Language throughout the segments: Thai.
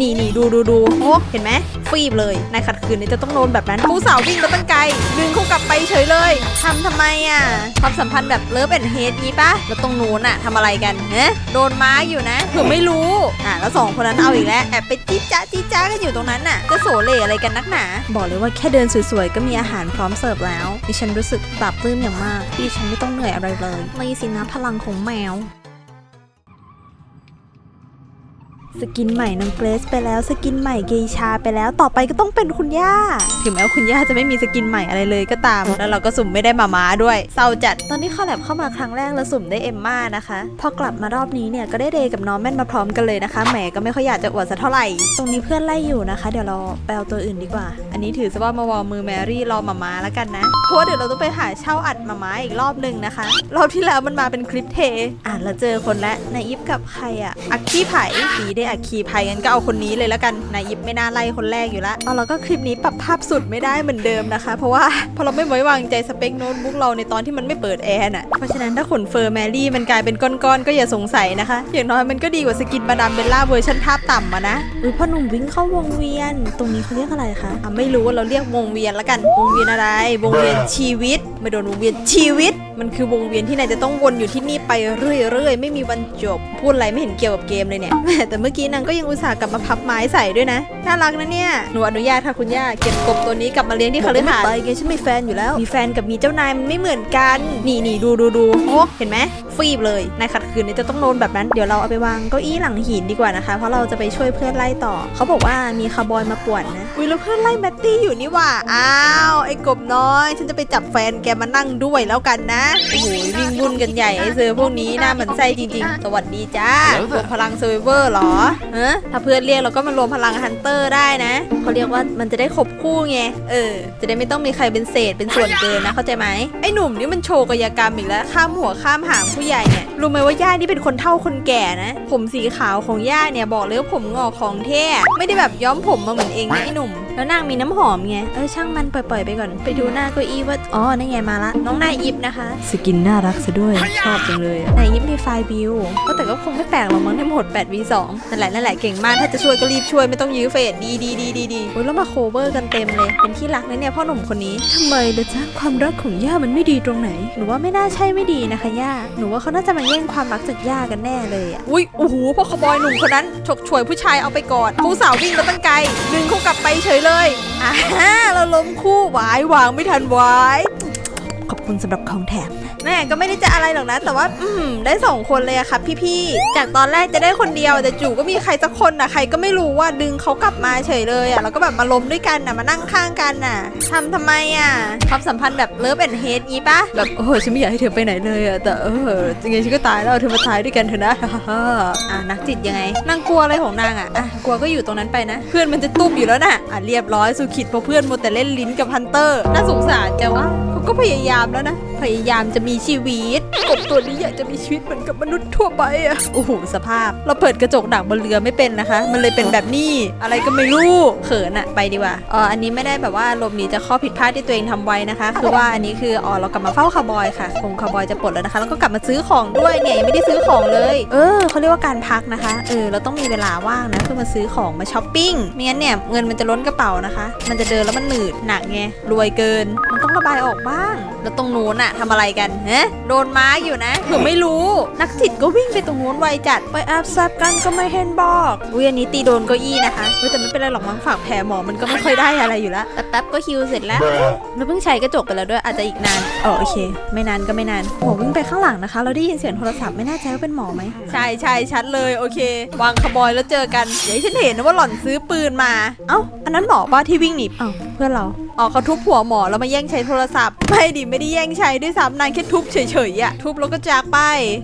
นี่นี่ดูดูดูโอ้เห็นไหมฟีบเลยนายขัดขืนนี่จะต้องโดนแบบนั้นผู้สาววิ่งมาตั้งไกลดึงเขากลับไปเฉยเลยทำทำไมอะความสัมพันธ์แบบเลิฟแอนเฮดนี้ปะแล้วตรงนู้นอะทำอะไรกันเนะโดนม้าอยู่นะคือไม่รู้อะแล้วสองคนนั้นเอาอีกแล้วแอบไปจิ๊จ้าจิ๊จ้ากันอยู่ตรงนั้นน่ะจะโสเลอะไรกันนักหนาบอกเลยว่าแค่เดินสวยๆก็มีอาหารพร้อมเสิร์ฟแล้วดิฉันรู้สึกปลาบปลื้มอย่างมากที่ฉันไม่ต้องเหนื่อยอะไรเลยนี่สินะพลังของแมว สกินใหม่น้องเกรซไปแล้วสกินใหม่เกชาไปแล้วต่อไปก็ต้องเป็นคุณย่า ถึงแม้ว่าคุณย่าจะไม่มีสกินใหม่อะไรเลยก็ตาม แล้วเราก็สุ่มไม่ได้มาม้าด้วย เศร้าจัดตอนที่เข้าแลบเข้ามาครั้งแรกเราสุ่มได้เอมม่านะคะ พอกลับมารอบนี้เนี่ยก็ได้เดย์กับน้องแม่นมาพร้อมกันเลยนะคะแหมก็ไม่ค่อยอยากจะอวดสักเท่าไหร่ ตรงนี้เพื่อนไล่อยู่นะคะ เดี๋ยวเราไปเอาตัวอื่นดีกว่า อันนี้ถือซะว่ามาวอลมือแมรี่รอมาม้าแล้วกันนะเพราะว่าเดี๋ยวเราต้องไปหาเช่าอัดมาม้าอีกรอบหนึ่งนะคะ รอบที่แล้วมันมาเป็นคลิปเท อ่านแล้วเจอคนและนายอิฟกับใครอะอักคีไผ่ดีได้อักคีไผ่งั้นก็เอาคนนี้เลยแล้วกันนายอิฟไม่น่าไล่คนแรกอยู่ละเอาแล้วก็คลิปนี้ปรับภาพสุดไม่ได้เหมือนเดิมนะคะ เพราะว่าเพราะเราไม่ไว้วางใจสเปคโน้ตบุ๊กเราในตอนที่มันไม่เปิดแอร์น่ะเพราะฉะนั้นถ้าขนเฟอร์แมรี่มันกลายเป็นก้อนๆก็อย่าสงสัยนะคะ อย่างน้อยมันก็ดีกว่าสกินมาดามเบลล่าเวอร์ชันภาพต่ำอะนะอุ้ยพ่อหนุ่มวิ่งเข้าวงเวียน ตรงนี้เขาเรียกอะไรคะอะไม่รู้เราเรียกวงเวียนละกันวงเวียนอะไรวงเวียนชีวิต ไม่โดนวงเวียนชีวิต มันคือวงเวียนที่นายจะต้องวนอยู่ที่นี่ไปเรื่อยๆ ไม่มีวันจบ พูดอะไรไม่เห็นเกี่ยวกับเกมเลยเนี่ย แต่เมื่อกี้นางก็ยังอุตส่าห์กลับมาพับไม้ใส่ด้วยนะ น่ารักนะเนี่ย หนูอนุญาตค่ะคุณย่า เก็บกบตัวนี้กลับมาเลี้ยงที่คฤหาสน์ไปไงฉันมีแฟนอยู่แล้ว มีแฟนกับมีเจ้านายมันไม่เหมือนกัน นี่นี่ดูดูดูโอ้เห็นไหมฟีบเลย นายขัดขืนเนี่ยจะต้องโดนแบบนั้น เดี๋ยวเราเอาไปวางเก้าอี้หลังหินดีกว่านะคะ เพราะเราจะไปช่วยเพื่อนไล่ต่อ เขาบอกว่ามีคาร์บอยมาป่วนนะ อุ้ยแล้วเพื่อนไล่แมตตี้อยู่นี่หว่า อ้าว ไอ้กบน้อย ฉันจะไปจับแฟนแกมานั่งด้วยแล้วกันนะโอ้โหวิ่งวุ่นกันใหญ่ไอ้เซอร์พวกนี้หน่าเหมือนไส้จริงๆ สวัสดีจ้ารวมพลังเซอร์เวอร์เหรอฮะถ้าเพื่อนเรียกเราก็มารวมพลังฮันเตอร์ได้นะเขาเรียกว่ามันจะได้ครบคู่ไงเออ จะได้ไม่ต้องมีใครเป็นเศษเป็นส่วนเกินนะเข้าใจไหมไอ้หนุ่มนี่มันโชว์กายกรรมอีกแล้วข้ามหัวข้ามหางผู้ใหญ่เนี่ยรู้ไหมว่าย่านี่เป็นคนเท่าคนแก่นะ ผมสีขาวของย่าเนี่ยบอกเลยว่าผมงอกของแท้ไม่ได้แบบย้อมผมมาเหมือนเองนะไอ้หนุ่ม แล้วนางมีน้ำหอมไง เออช่างมันปล่อย ๆ ไปก่อน ไปดูหน้าเก้าอี้ว่า อ๋อนั่นไงมาละ น้องนายยิบนะคะ สกินน่ารักซะด้วย ชอบจังเลยนายยิบมีไฟล์บิวก็แต่ก็คงไม่แปลกหรอกมั้งในโหมด 8v2 นั่นแหละนั่นแหละเก่งมาก ถ้าจะช่วยก็รีบช่วยไม่ต้องยื้อเฟสดีดีดีดีดีโอ้ยแล้วมาโคเวอร์กันเต็มเลย เป็นที่รักนะเนี่ยพ่อหนุ่มคนนี้ทำไมล่ะจ๊ะความรักของย่ามันไม่ดีตรงไหน หนูว่าไม่น่าใช่ไม่ดีนะคะย่า หนูว่าเขาน่าจะมาแย่งความรักจากย่ากันแน่เลยอะอุ้ยโอ้โหพ่อขบอยหนุ่มคนนั้นฉกฉวยผู้ชายเอาไปก่อนผู้สาววิ่งมาตั้งไกลดึงเขากลับไปเฉยเลยอ่าเราล้มคู่หวายวางไม่ทันไว้ คุณสำหรับของแถม แม่ก็ไม่ได้จะอะไรหรอกนะ แต่ว่า อืมได้สองคนเลยอะครับพี่ๆ จากตอนแรกจะได้คนเดียว แต่จู่ก็มีใครสักคนนะใครก็ไม่รู้ว่าดึงเขากลับมาเฉยเลยอะแล้วก็แบบมาล้มด้วยกันนะมานั่งข้างกันน่ะทำทำไมอะความสัมพันธ์แบบเลิฟแอนเฮดนี้ปะแบบโอ้ยฉันไม่อยากให้เธอไปไหนเลยอะแต่เออยังไงฉันก็ตายแล้วเธอมาตายด้วยกันเถอะนะอะนักจิตยังไงนางกลัวอะไรของนางอะอะกลัวก็อยู่ตรงนั้นไปนะ เพื่อนมันจะตุ้มอยู่แล้วน่ะอะเรียบร้อยสุขิดเพราะเพื่อนมัวแต่เล่นลิ้นกับฮันเตอร์น่าสงสารจังวะเขาก็พยายามแล้วนะ พยายามจะมีชีวิตกบตัวนี้อยากจะมีชีวิตเหมือนกับมนุษย์ทั่วไปอะโอ้โหสภาพ เราเปิดกระจกดักบนเรือไม่เป็นนะคะ มันเลยเป็นแบบนี้ อะไรก็ไม่รู้เขินอะไปดีกว่าอ๋ออันนี้ไม่ได้แบบว่าลบหนีจากข้อผิดพลาดที่ตัวเองทำไว้นะคะ คือว่าอันนี้คืออ๋อเรากลับมาเฝ้าคาร์บอยค่ะคงคาร์บอยจะปลดแล้วนะคะแล้วก็กลับมาซื้อของด้วยเนี่ยยังไม่ได้ซื้อของเลย เออเขาเรียกว่าการพักนะคะเออเราต้องมีเวลาว่างนะเพื่อมาซื้อของมาช้อปปิ้งไม่งั้นเนี่ยเงินมันจะล้นกระเป๋านะคะ มันจะเดินแล้วมันหนืดหนักไงรวยเกิน มันต้องระบายออกบ้าง แล้วตรงนู้นอะทำอะไรกันเนะโดนม้าอยู่นะเผื่อไม่รู้ นักจิตก็วิ่งไปตรงนู้นไวจัด ไปแอบแซบกันก็ไม่เห็นบอกอุ้ยอันนี้ตีโดนเก้าอี้นะคะเฮ้ยแต่ไม่เป็นไรหรอกมั้งฝากแผลหมอมันก็ไม่ค่อยได้อะไรอยู่แล้วแป๊บๆก็ฮิวเสร็จแล้วเราเพิ่งใช้กระจกไปแล้วด้วยอาจจะอีกนานอ๋อโอเค ไม่นานก็ไม่นานหมอวิ่งไปข้างหลังนะคะ เราได้ยินเสียงโทรศัพท์ไม่แน่ใจว่าเป็นหมอไหมใช่ใช่ชัดเลยโอเค วางขบอยแล้วเจอกันเดี๋ยวให้ฉันเห็นนะว่าหล่อนซื้อปืนมา เอ้าอันนั้นหมอป้าที่วิ่งหนีเอ้าเพื่อนเราอ๋อเขาทุบหัวหมอแล้วมาแย่งใช้โทรศัพท์ ไม่ดิไม่ได้แย่งใช้ด้วยซ้ำนางแค่ทุบเฉยๆอะทุบแล้วก็จากไป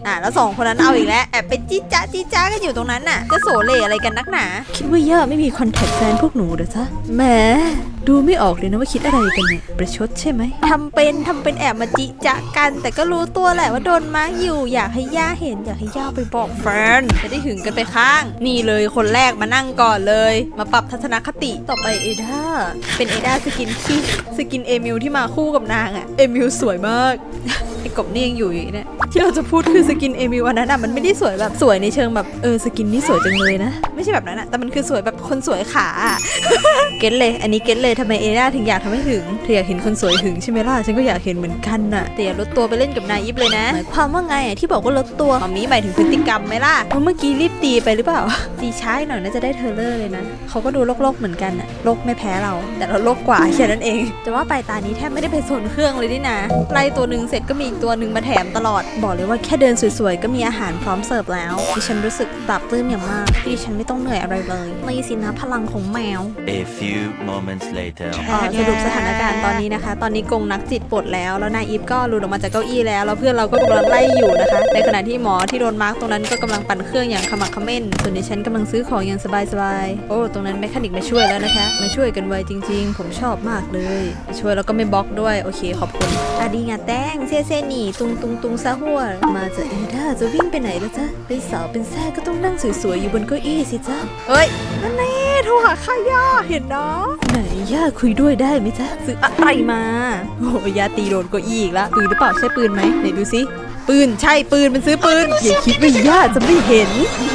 อะแล้วสองคนนั้นเอาอีกแล้วแอบไปจี้จ้าจี้จ้ากันอยู่ตรงนั้นน่ะ จะโสเลอะไรกันนักหนา คิดว่าย่าไม่มีคอนแทคแฟนพวกหนูเด้อจ๊ะแหม ดูไม่ออกเลยนะว่าคิดอะไรกันเนี่ยประชดใช่ไหมทำเป็นทำเป็นแอบมาจิจะกัน แต่ก็รู้ตัวแหละว่าโดนมาร์กอยู่ อยากให้ย่าเห็น อยากให้ย่าไปบอกแฟนจะได้หึงกันไปข้าง นี่เลยคนแรกมานั่งก่อนเลย มาปรับทัศนคติต่อไปเอดาเป็นเอดาสกินที่สกินเอมิลที่มาคู่กับนางอะเอมิลสวยมาก ไอ้กบนี่ยังอยู่อยู่เนี่ยที่เราจะพูดคือสกินเอมิวันนั้นอะมันไม่ได้สวยแบบสวยในเชิงแบบเออสกินนี่สวยจังเลยนะ ไม่ใช่แบบนั้นอะแต่มันคือสวยแบบคนสวยขาเก็ตเลย อันนี้เก็ตเลยทำไมเอล่าถึงอยากทำให้ถึงเธออยากเห็นคนสวยถึงใช่ไหมล่ะฉันก็อยากเห็นเหมือนกันน่ะแต่อย่าลดตัวไปเล่นกับนายยิบเลยนะหมายความว่าไงอะที่บอกว่าลดตัวมามีหมายถึงพฤติกรรมไหมล่ะเพราะเมื่อกี้รีบตีไปหรือเปล่าตีช้าหน่อยน่าจะได้เทอเลอร์เลยนะเขาก็ดูโลกๆเหมือนกันน่ะโลกไม่แพ้เรา แต่เราโลกกว่าแค่นั้นเองแต่ว่าไปตานี้แทบไม่ได้ไปโซนเครื่องเลยนี่นะไล่ตัวหนึ่งเสร็จก็มีอีกตัวหนึ่งมาแถมตลอด บอกเลยว่าแค่เดินสวยๆ ก็มีอาหารพร้อมเสิร์ฟแล้ว ดิฉันรู้สึกปลาบปลื้มอย่างมากที่ดิฉันไม่ต้องเหนื่อยอะไรเลยนี่สินะพลังของแมว A few moments later. เอ่อสรุปสถานการณ์ตอนนี้นะคะ ตอนนี้กงนักจิตปลดแล้ว แล้วนายอีฟก็หลุดออกมาจากเก้าอี้แล้ว แล้วเพื่อนเราก็กำลังไล่อยู่นะคะ ในขณะที่หมอที่โดนมาร์กตรงนั้นก็กำลังปั่นเครื่องอย่างขมักเขม้น ส่วนดิฉันกำลังซื้อของอย่างสบายๆ โอ้ ตรงนั้นแมคานิกมาช่วยแล้วนะคะ มาช่วยกันไวจริง ๆ ผมชอบมากเลยมาช่วยแล้วก็ไม่บล็อกด้วย โอเค ขอบคุณอาดีงาแต้งเซเซนี่ตุงตุงตุงซาหัว มาจะเอด้าจะวิ่งไปไหนแล้วจ๊ะ เป็นสาวเป็นแซ่ก็ต้องนั่งสวยๆอยู่บนเก้าอี้สิจ๊ะเอ้ยนั่นแน่โทรหาข้าย่าเห็นเนาะไหนย่าคุยด้วยได้ไหมจ๊ะซื้ออะไรมา โอ้ยย่าตีโดนเก็อีอีกแล้วปืนหรือเปล่าใช่ปืนไหมไหนดูสิ ปืนใช่ปืนมันซื้อปืนอย่าคิดว่าย่าจะไม่เห็น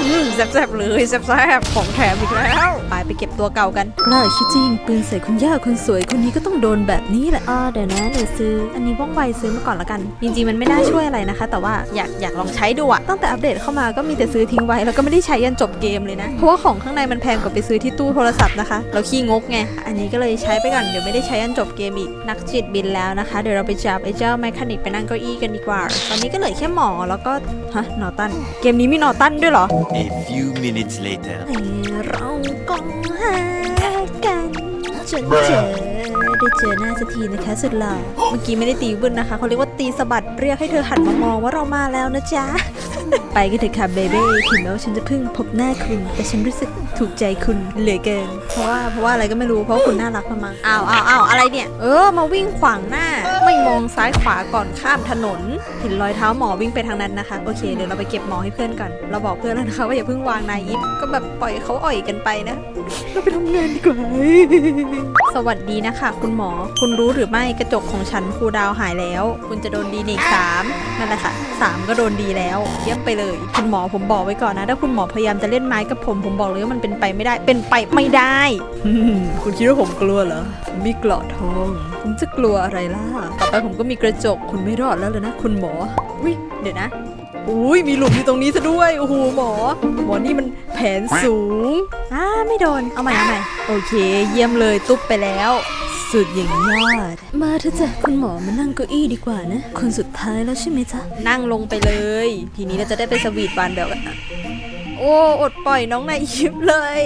อื้อแซ่บๆเลยแซ่บๆของแถมอีกแล้วไปไปเก็บตัวเก่ากันกล้าคิดจริงปืนใส่คุณย่าคนสวยคนนี้ก็ต้องโดนแบบนี้แหละอ๋อเดี๋ยวนะเดี๋ยวซื้อ อันนี้ว่องไวซื้อมาก่อนละกัน จริงๆมันไม่น่าช่วยอะไรนะคะ แต่ว่าอยากอยากลองใช้ดูอะตั้งแต่อัปเดตเข้ามาก็มีแต่ซื้อทิ้งไว้แล้วก็ไม่ได้ใช้ยันจบเกมเลยนะเพราะว่าของข้างในมันแพงกว่าไปซื้อที่ตู้โทรศัพท์นะคะเราขี้งกไงอันนี้ก็เลยใช้ไปก่อนเดี๋ยวไม่ได้ใช้ยันจบเกมอีกนักจิตบินแล้วนะคะ เดี๋ยวเราไปจับไอ้เจ้าแมคคานิกไปนั่งเก้าอี้กันดีกว่าตอนนี้ก็เหลือแค่หมอแล้วก็ฮะนอตัน เกมนี้มีนอตันด้วยเหรอ A few minutes later. ให้เราก็หากันจนเจอได้เจอหน้าสักทีนะคะสุดหล่อเมื่อกี้ไม่ได้ตีบึ้นนะคะเขาเรียกว่าตีสะบัดเรียกให้เธอหันมามองว่าเรามาแล้วนะจ๊ะ ไปกันเถอะค่ะเบเบ้ถึงแม้ว่าฉันจะเพิ่งพบหน้าคุณ แต่ฉันรู้สึกถูกใจคุณเหลือเกิน เพราะว่าเพราะว่าอะไรก็ไม่รู้เพราะคุณน่ารักมามั้งอ้าวอ้าวอ้าวอะไรเนี่ย เออ มาวิ่งขวางหน้า ไม่มองซ้ายขวาก่อนข้ามถนน เห็นรอยเท้าหมอวิ่งไปทางนั้นนะคะ โอเค เดี๋ยวเราไปเก็บหมอให้เพื่อนก่อน เราบอกเพื่อนแล้วนะคะว่าอย่าเพิ่งวางนายยิปก็แบบปล่อยเขาอ่อยกันไปนะ เราไปทำงานดีกว่า สวัสดีนะคะ คุณหมอ คุณรู้หรือไม่กระจกของฉันครูดาวหายแล้ว คุณจะโดนดีในอีกสามนั่นแหละค่ะสามก็โดนดีแล้ว เยี่ยมไปเลย คุณหมอผมบอกไว้ก่อนนะ ถ้าคุณหมอพยายามจะเล่นไม้กับผมผมบอกเลยว่ามันเป็นไปไม่ได้ เป็นไปไม่ได้คุณคิดว่าผมกลัวเหรอผมมีเกราะทอง ผมจะกลัวอะไรล่ะ ต่อไปผมก็มีกระจกคุณไม่รอดแล้วเลยนะ คุณหมอวิเดี๋ยวนะ อุ้ยมีหลุมอยู่ตรงนี้ซะด้วยโอ้โหหมอ หมอนี่มันแผนสูงอ่าไม่โดนเอาใหม่เอาใหม่โอเค เยี่ยมเลยตุ๊บไปแล้ว สุดอย่างยอด มาเถอะจ้ะคุณหมอมานั่งเก้าอี้ดีกว่านะ คนสุดท้ายแล้วใช่ไหมจ๊ะ นั่งลงไปเลย ทีนี้เราจะได้ไปสวีทบานแบบโอ้อดปล่อยน้องนายยิบเลย